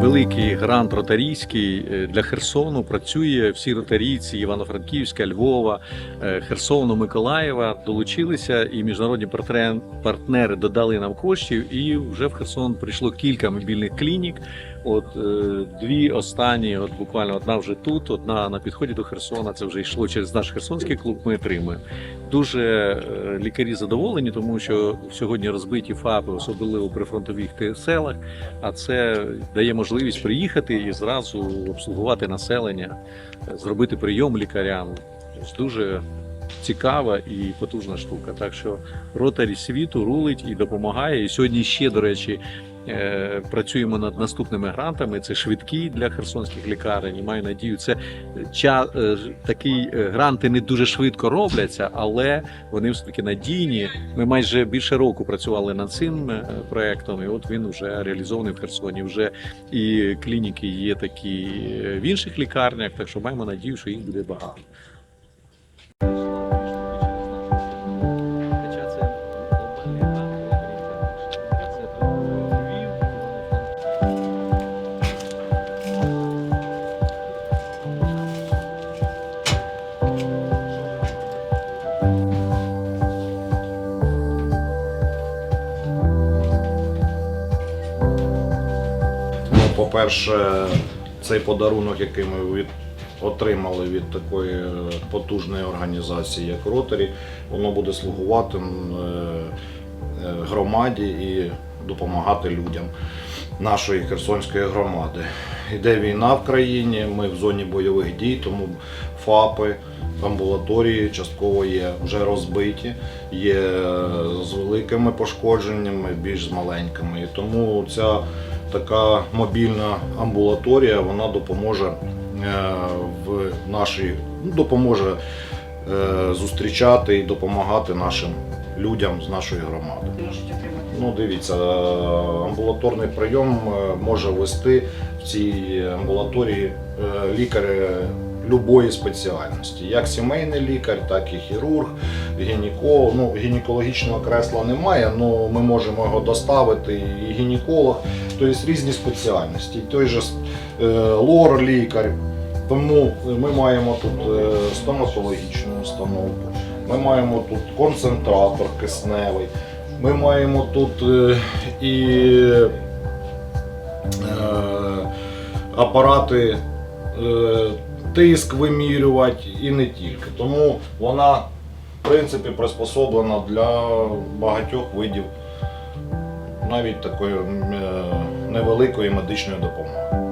Великий грант ротарійський е, для Херсону працює всі ротарійці Івано-Франківська, Львова, е, Херсону, Миколаєва долучилися, і міжнародні партнери додали нам коштів. І вже в Херсон прийшло кілька мобільних клінік, От е, дві останні, от буквально одна вже тут, одна на підході до Херсона. Це вже йшло через наш херсонський клуб. Ми отримуємо. Дуже е, лікарі задоволені, тому що сьогодні розбиті ФАПи, особливо при фронтових селах. А це дає можливість приїхати і зразу обслугувати населення, зробити прийом лікарям. Тобто Дуже цікава і потужна штука. Так що ротарі світу рулить і допомагає. І сьогодні ще, до речі, працюємо над наступними грантами. Це швидкі для херсонських лікарень. Маю надію, це ча, е, такі е, гранти не дуже швидко робляться, але вони все таки надійні. Ми майже більше року працювали над цим е, проектом, і от він вже реалізований в Херсоні. Вже і клініки є такі е, в інших лікарнях, так що маємо надію, що їх буде багато. По-перше, цей подарунок, який ми від, отримали від такої е, потужної організації, як Ротарі, воно буде слугувати е, е, громаді і допомагати людям нашої Херсонської громади. Іде війна в країні, ми в зоні бойових дій, тому ФАПи, амбулаторії частково є вже розбиті, є з великими пошкодженнями, більш з маленькими. І тому ця така мобільна амбулаторія вона допоможе е, в нашій допоможе е, зустрічати і допомагати нашим людям з нашої громади. Ну, дивіться, е, амбулаторний прийом може вести в цій амбулаторії лікар е, любої спеціальності, як сімейний лікар, так і хірург, гінеколог. Ну, гінекологічного кресла немає, але ми можемо його доставити і гінеколог, тобто різні спеціальності. Той же е, лор-лікар. Тому ми маємо тут е, стоматологічну установку, ми маємо тут концентратор кисневий. Ми маємо тут е, і апарати тиск вимірювати і не тільки. Тому вона, в принципі, приспособлена для багатьох видів навіть такої е, невеликої медичної допомоги.